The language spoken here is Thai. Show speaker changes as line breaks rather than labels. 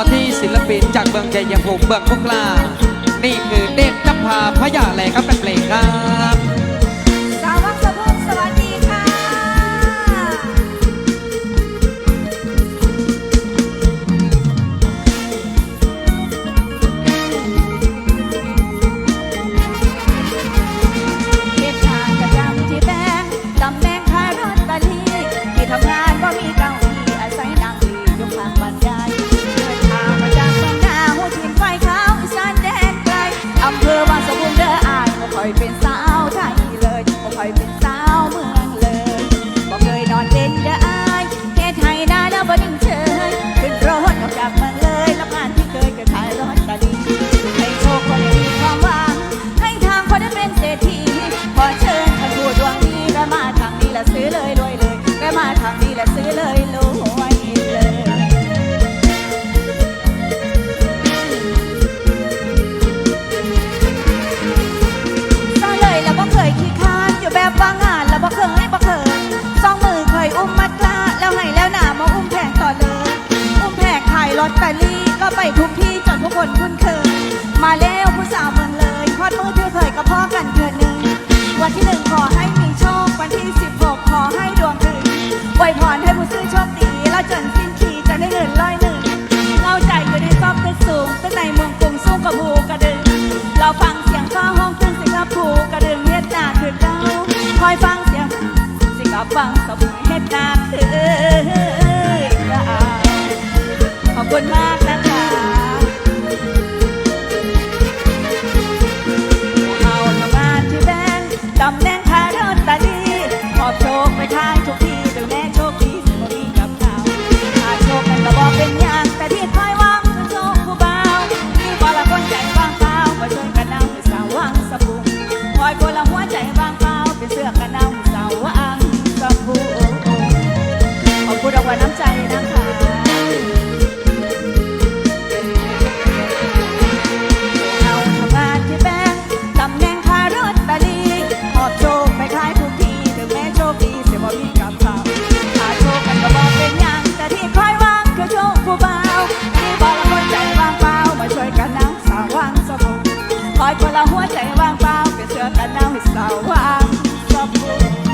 มาที่ศิลปินจากเมืองชัยภูมิเมืองพุกลาา
ทางนี้และซื้อเลยรวยเลยซาเลยแล้วบ่เคยขี้ค้านอยู่แบบว่างานแล้วบ่เคยบ่เคยสองมือเคยอุ้มมัดกล้าแล้วให้แล้วหน้ามาอุ้มแผงต่อเลย อุ้มแผงขายลอตเตอรี่ก็ไปทุกที่จนทุกคนคุ้นเคย มาแล้วผู้สาวเมืองเลยพอดมือถือเคยกับพ่อกันเทือนหนึ่งวันที่หนึ่งขอให้ จนสิ้นขีจะได้เงินร้อยหนึ่งเราใจอยู่ในซอกตึกสูงตึกในเมืองกรุงสู้กับภูกระดึง เราฟังเสียงฟ้าห้องตึงสิกับภูกระดึงเฮ็ดนาคือเก้าคอยฟังเสียงสิกับฟังสบุยเฮ็ดนาคือเก้าขอบคุณมากนะ ละหัวใจว่างเปล่าเป็นเสื้อกันเอาให้สาววังสะพุงขอบคุณรางวัลน้ำใจนะคะเอาทำงานที่แบงค์ตำแหน่งขารถตะลีขอบโชคไปขายทุกทีถึงแม้โชคดีเสียบ่มีกับเขาถ้าโชคมันก็บอกเป็นอย่างแต่ที่คอยวังคือโชคผู้เบาที่บอกละคนใจว่างเปล่ามาช่วยกันนำสาววางสมุนคอยคนละหัวใจว่างเปล่า เสื้อกันหนาวให้สาววาสบู่